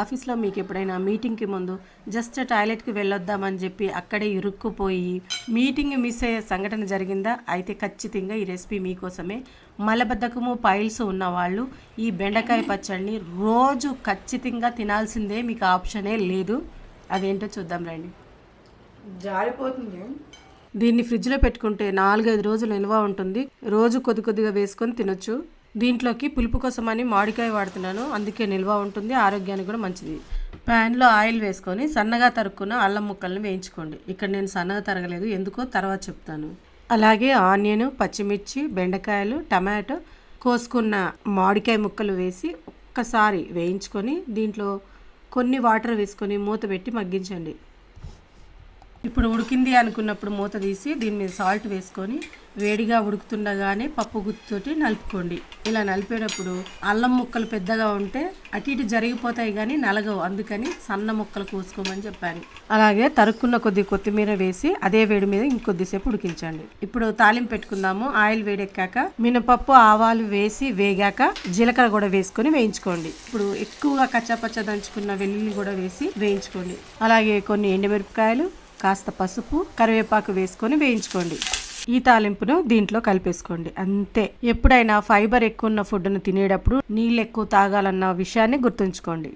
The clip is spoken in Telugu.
ఆఫీస్లో మీకు ఎప్పుడైనా మీటింగ్కి ముందు జస్ట్ టాయిలెట్కి వెళ్ళొద్దామని చెప్పి అక్కడే ఇరుక్కుపోయి మీటింగ్ మిస్ అయ్యే సంఘటన జరిగిందా? అయితే ఖచ్చితంగా ఈ రెసిపీ మీకోసమే. మలబద్ధకము పైల్స్ ఉన్నవాళ్ళు ఈ బెండకాయ పచ్చడిని రోజు ఖచ్చితంగా తినాల్సిందే మీకు ఆప్షనే లేదు. అదేంటో చూద్దాం రండి. జారిపోతుంది. దీన్ని ఫ్రిడ్జ్లో పెట్టుకుంటే నాలుగైదు రోజులు నిల్వ ఉంటుంది. రోజు కొద్ది కొద్దిగా వేసుకొని తినొచ్చు. దీంట్లోకి పులుపు కోసమని మామిడికాయ వాడుతున్నాను. అందుకే నిల్వ ఉంటుంది ఆరోగ్యానికి కూడా మంచిది. ప్యాన్లో ఆయిల్ వేసుకొని సన్నగా తరుక్కున్న అల్లం ముక్కల్ని వేయించుకోండి. ఇక్కడ నేను సన్నగా తరగలేదు ఎందుకో తర్వాత చెప్తాను. అలాగే ఆనియన్ పచ్చిమిర్చి బెండకాయలు టమాటో కోసుకున్న మామిడికాయ ముక్కలు వేసి ఒక్కసారి వేయించుకొని దీంట్లో కొన్ని వాటర్ వేసుకొని మూత పెట్టి మగ్గించండి. ఇప్పుడు ఉడికింది అనుకున్నప్పుడు మూత తీసి దీని మీద సాల్ట్ వేసుకొని వేడిగా ఉడుకుతుండగానే పప్పు గుత్తుతోటి నలుపుకోండి. ఇలా నలిపేటప్పుడు అల్లం ముక్కలు పెద్దగా ఉంటే అటు ఇటు జరిగిపోతాయి కానీ నలగవు. అందుకని సన్న ముక్కలు కోసుకోమని చెప్పాను. అలాగే తరుక్కున్న కొద్ది కొత్తిమీర వేసి అదే వేడి మీద ఇంకొద్దిసేపు ఉడికించండి. ఇప్పుడు తాలింపు పెట్టుకుందాము. ఆయిల్ వేడెక్కాక మినపప్పు ఆవాలు వేసి వేగాక జీలకర్ర కూడా వేసుకొని వేయించుకోండి. ఇప్పుడు ఎక్కువగా కచ్చాపచ్చ దంచుకున్న వెల్లుల్లి కూడా వేసి వేయించుకోండి. అలాగే కొన్ని ఎండుమిరపకాయలు కాస్త పసుపు కరివేపాకు వేసుకొని వేయించుకోండి. ఈ తాలింపును దీంట్లో కలిపేసుకోండి. అంతే. ఎప్పుడైనా ఫైబర్ ఎక్కువ ఉన్న ఫుడ్ను తినేటప్పుడు నీళ్ళు ఎక్కువ తాగాలన్న విషయాన్ని గుర్తుంచుకోండి.